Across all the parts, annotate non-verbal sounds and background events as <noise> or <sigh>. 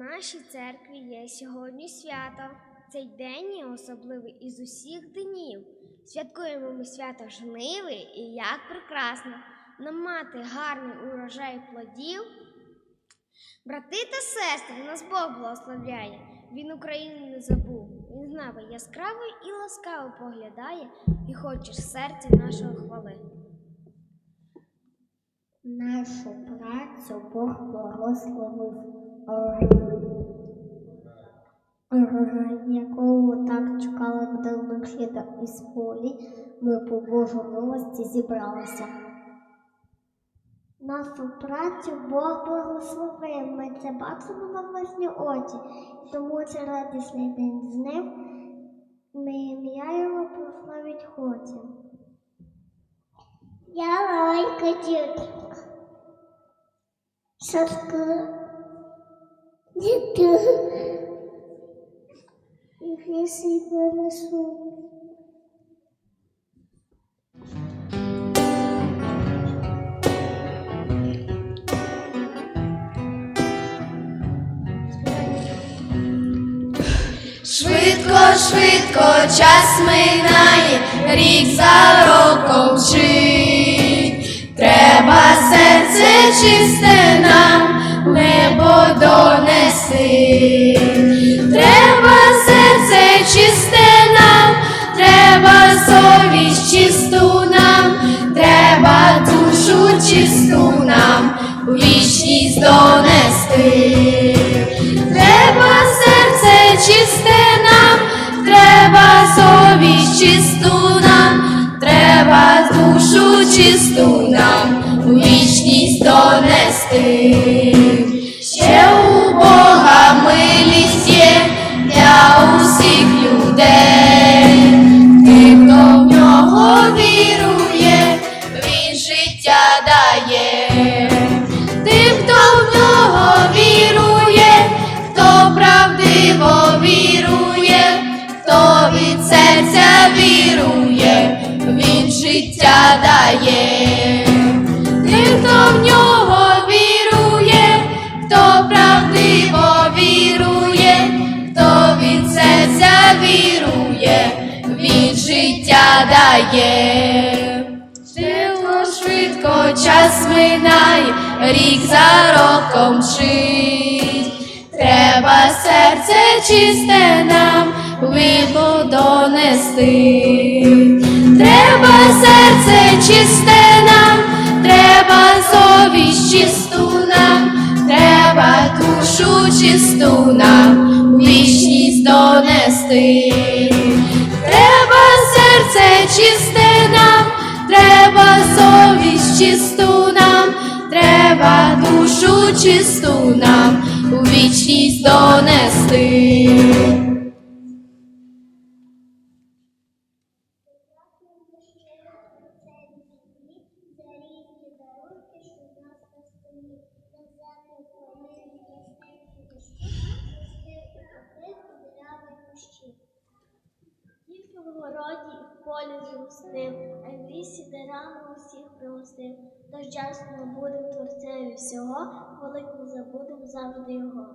нашій церкві є сьогодні свято. Цей день є особливий із усіх днів. Святкуємо ми свято жниви і як прекрасно нам мати гарний урожай плодів. Брати та сестри, нас Бог благословляє. Він Україну не забув. Він з нами яскраво і ласкаво поглядає і хоче в серці нашого хвали. Нашу працю Бог благословив якого так чекали в дивних із полі, ми по Божу милості зібралися. Нашу працю Бог благословив, ми це бачимо на власні очі, тому це радісний день з ним, ми ім'я його прославить хочемо. Я маленька дівчинка. Садка. Швидко, швидко час минає, рік за роком вчить. Треба серце чисте нам, небо донести. Треба серце чисте нам, треба совість чисту нам, треба душу чисту нам, вічність донести. Треба серце чисте нам, треба совість чисту серця вірує, він життя дає. Тим, хто в нього вірує, хто правдиво вірує, хто від серця вірує, він життя дає. Швидко, швидко час минає, рік за роком мчить. Треба серце чисте нам донести. Треба серце чисте нам, треба совість чисту нам, треба душу чисту нам, у вічність донести. Треба серце чисте нам, треба совість чисту нам, треба душу чисту нам, у вічність донести. Завжди його.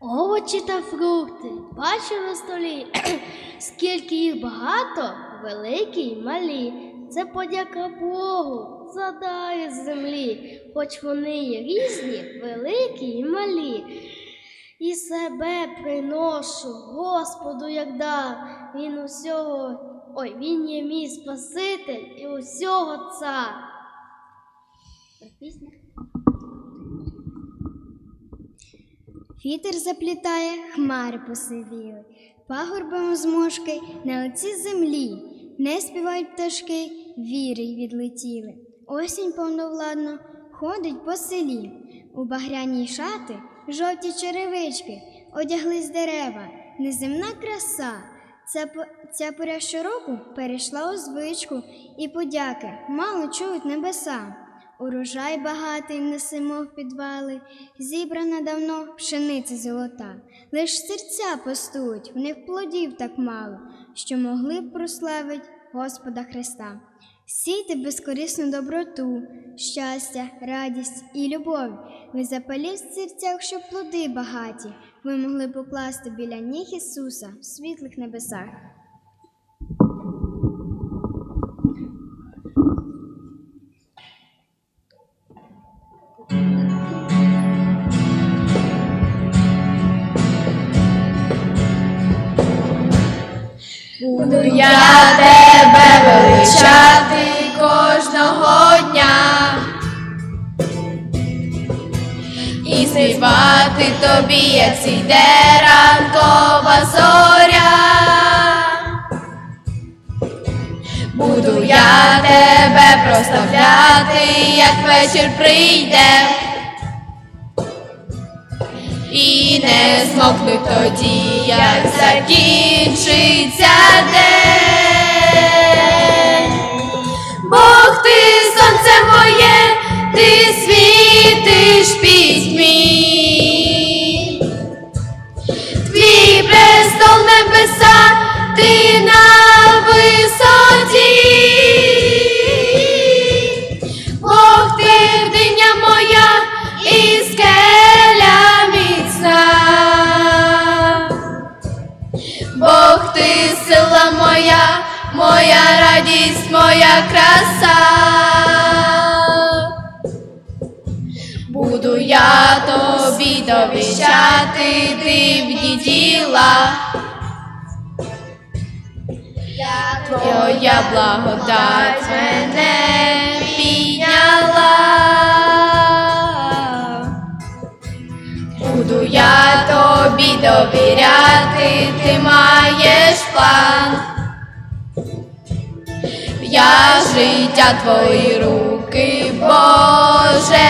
Овочі та фрукти, бачу на столі, <clears throat> скільки їх багато, великі й малі. Це подяка Богу за дар з землі, хоч вони є різні, великі й малі. І себе приношу Господу як дар. Він усього, ой, він є мій Спаситель і усього цар. Вітер заплітає, хмари посивіли, пагорбом змошки на оці землі, не співають пташки, віри й відлетіли. Осінь повновладно ходить по селі, у багряній шати жовті черевички, одяглись дерева, неземна краса. Ця, ця поря щороку перейшла у звичку, і подяки мало чують небеса. Урожай багатий несемо в підвали, зібрана давно пшениця золота. Лиш серця пустують, в них плодів так мало, що могли б прославить Господа Христа. Сійте безкорисну доброту, щастя, радість і любов. Ви запаліть в серцях, щоб плоди багаті. Ви могли покласти біля ніг Ісуса в світлих небесах. Буду я тебе величати кожного дня і співати тобі, як зійде ранкова зоря. Буду я тебе прославляти, як вечір прийде. Не би тоді, як закінчиться день. Моя радість, моя краса. Буду я тобі довіщати дивні діла. Твоя благодать мене підняла. Буду я тобі довіряти, ти маєш план. Я життя твої руки, Боже,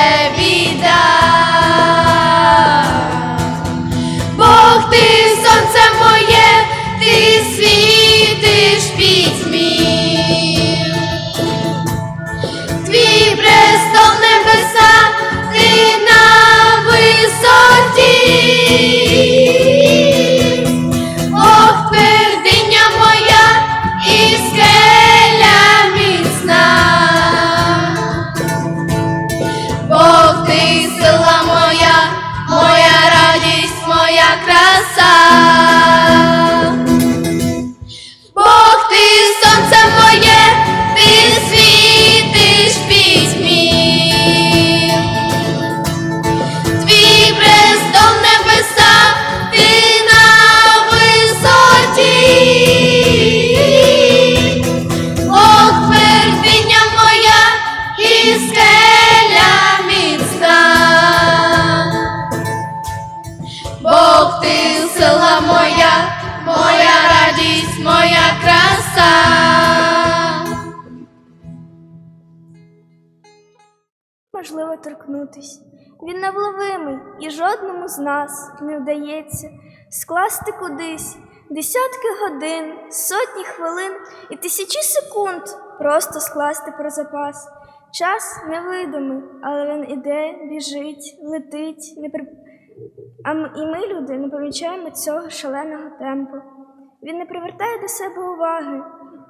можливо торкнутись. Він невловимий і жодному з нас не вдається скласти кудись десятки годин, сотні хвилин і тисячі секунд просто скласти про запас. Час невидимий, але він іде, біжить, летить, не при... а і ми, люди, не помічаємо цього шаленого темпу. Він не привертає до себе уваги,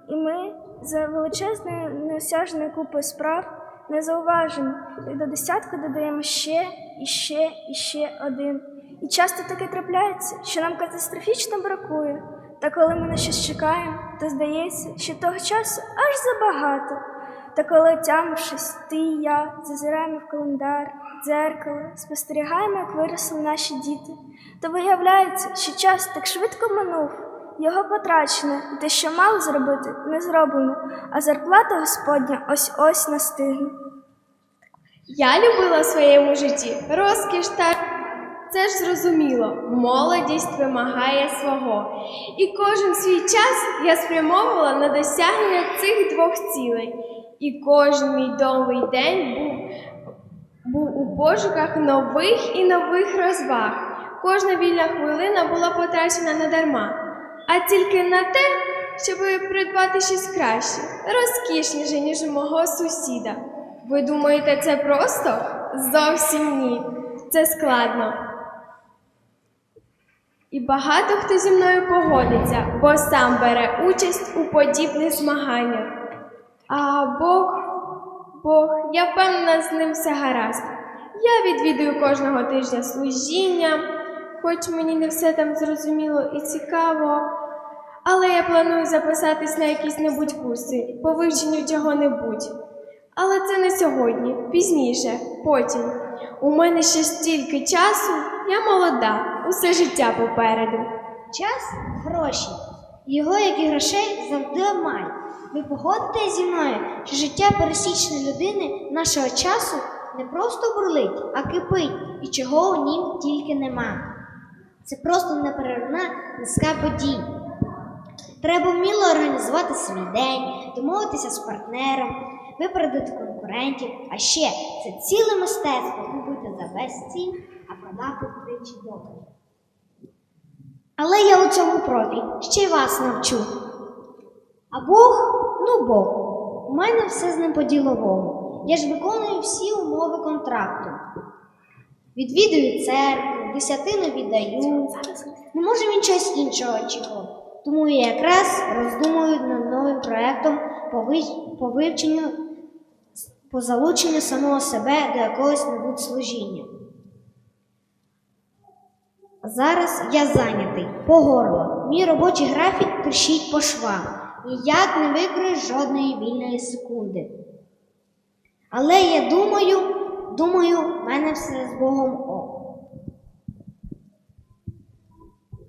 і ми за величезною неосяжною купою справ не зауважимо, як до десятка додаємо ще і ще і ще один. І часто таке трапляється, що нам катастрофічно бракує. Та коли ми на щось чекаємо, то здається, що того часу аж забагато. Та коли отямившись, ти і я зазираємо в календар, дзеркало, спостерігаємо, як виросли наші діти, то виявляється, що час так швидко минув, його потрачено, і те, що мало зробити, не зроблено, а зарплата Господня ось ось настигне. Я любила в своєму житті розкіш та це ж зрозуміло, молодість вимагає свого. І кожен свій час я спрямовувала на досягнення цих двох цілей. І кожен мій довгий день був, був у пошуках нових і нових розваг. Кожна вільна хвилина була потрачена надарма, а тільки на те, щоб придбати щось краще, розкішніше, ніж у мого сусіда. Ви думаєте, це просто? Зовсім ні. Це складно. І багато хто зі мною погодиться, бо сам бере участь у подібних змаганнях. А Бог, Бог, я впевнена, з ним все гаразд. Я відвідую кожного тижня служіння, хоч мені не все там зрозуміло і цікаво. Але я планую записатись на якісь небудь курси по вивченню чого-небудь. Але це не сьогодні, пізніше, потім. У мене ще стільки часу, я молода, усе життя попереду. Час гроші. Його, як і грошей, завжди обмаль. Ви погодитесь зі мною, що життя пересічної людини нашого часу не просто бурлить, а кипить, і чого у нім тільки нема. Це просто неперервна низка подій. Треба вміло організувати свій день, домовитися з партнером, випередити конкурентів, а ще це ціле мистецтво купити за весь цін, а продати втричі добре. Але я у цьому профі, ще й вас навчу. А Бог, ну Бог, у мене все з ним по-діловому. Я ж виконую всі умови контракту. Відвідую церкву, десятину віддаю. Не може він щось іншого чого. Тому я якраз роздумую над новим проєктом по, вивченню, по залученню самого себе до якогось небудь служіння. Зараз я зайнятий по горло. Мій робочий графік тріщить по швам. Ніяк не викрию жодної вільної секунди. Але я думаю, думаю, в мене все з Богом ок.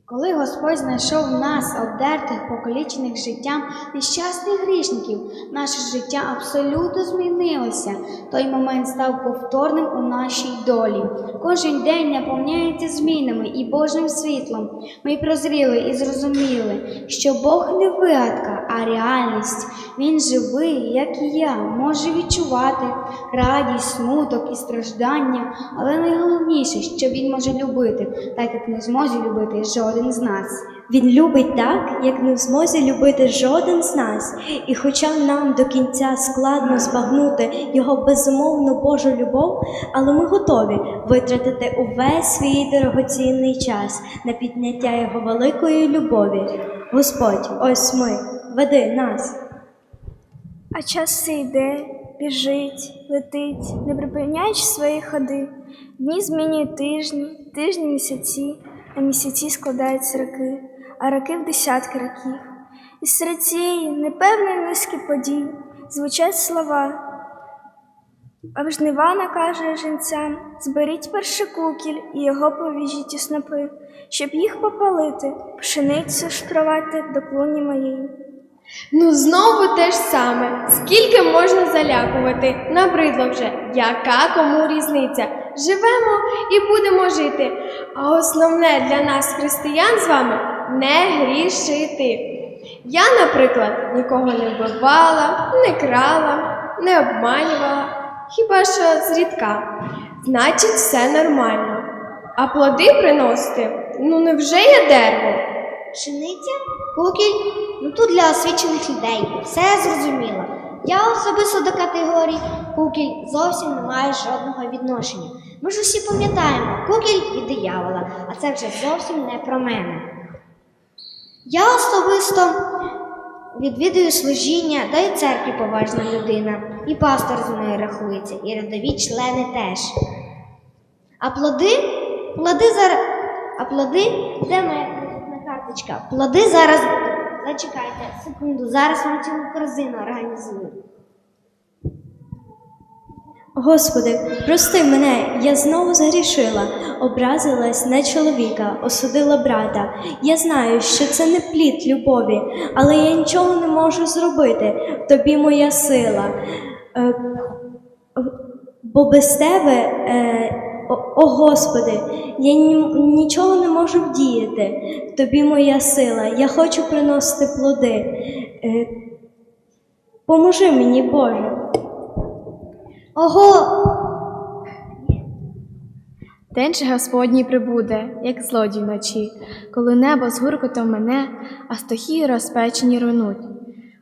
Коли Господь знайшов нас, обдертих, покалічених життям нещасних грішників, наше життя абсолютно змінилося. Той момент став повторним у нашій долі. Кожен день наповняється змінами і Божим світлом. Ми прозріли і зрозуміли, що Бог не вигадка, а реальність. Він живий, як і я, може відчувати радість, смуток і страждання, але найголовніше, що він може любити, так як не зможе любити жоден з нас. Він любить так, як не в змозі любити жоден з нас, і хоча нам до кінця складно збагнути його безумовну Божу любов, але ми готові витратити увесь свій дорогоцінний час на підняття його великої любові. Господь, ось ми, веди нас. А час все йде, біжить, летить, не припиняючи свої ходи. Дні змінюють тижні, тижні місяці, а місяці складаються роки, а роки в десятки років. І серед цієї непевної низки подій звучать слова. А жнива накаже жінцям зберіть перший кукіль і його повіжіть у снопи, щоб їх попалити, пшеницю шпровати до клуні моєї. Ну знову те ж саме. Скільки можна залякувати? Набридло вже. Яка кому різниця? Живемо і будемо жити. А основне для нас, християн, з вами не грішити. Я, наприклад, нікого не вбивала, не крала, не обманювала, хіба що зрідка. Значить, все нормально. А плоди приносити? Ну невже я дерево? Пшениця? Кукіль? Ну тут для освічених людей. Все зрозуміло. Я особисто до категорії кукіль зовсім не маю жодного відношення. Ми ж усі пам'ятаємо, кукіль від диявола, а це вже зовсім не про мене. Я особисто відвідую служіння, да й церкві поважна людина, і пастор зі мною рахується, і рядові члени теж. А плоди? Плоди зараз. А плоди? Де кредитна карточка? Плоди зараз. Зачекайте, секунду, зараз вам цілу корзину організую. Господи, прости мене, я знову згрішила, образилась на чоловіка, осудила брата. Я знаю, що це не плід любові, але я нічого не можу зробити. Тобі моя сила. Е, бо без тебе, е, о, о Господи, я нічого не можу вдіяти. В тобі моя сила. Я хочу приносити плоди. Е, поможи мені, Боже. Ого! День же Господній прибуде, як злодій вночі, коли небо з гуркотом мене, а стохії розпечені рунуть,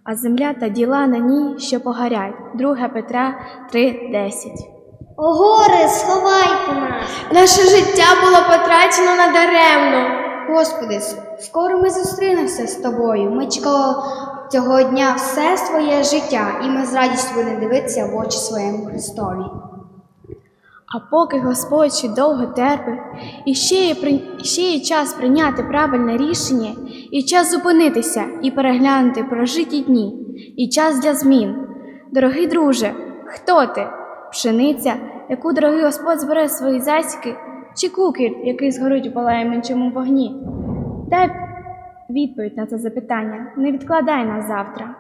а земля та діла на ній, що погорять. 2 Петра 3.10 О, горе, сховайте нас! Наше життя було потрачено надаремно. Господи, скоро ми зустрінемося з тобою. Ми чекали цього дня все своє життя, і ми з радістю будемо дивитися в очі своєму Христові. А поки Господь ще довго терпить, і ще є, при- ще є час прийняти правильне рішення, і час зупинитися і переглянути прожиті дні, і час для змін. Дорогий друже, хто ти? Пшениця, яку дорогий Господь збере з свої засіки, чи кукіль, який згорить у палаючому вогні? Дай відповідь на це запитання, не відкладай на завтра.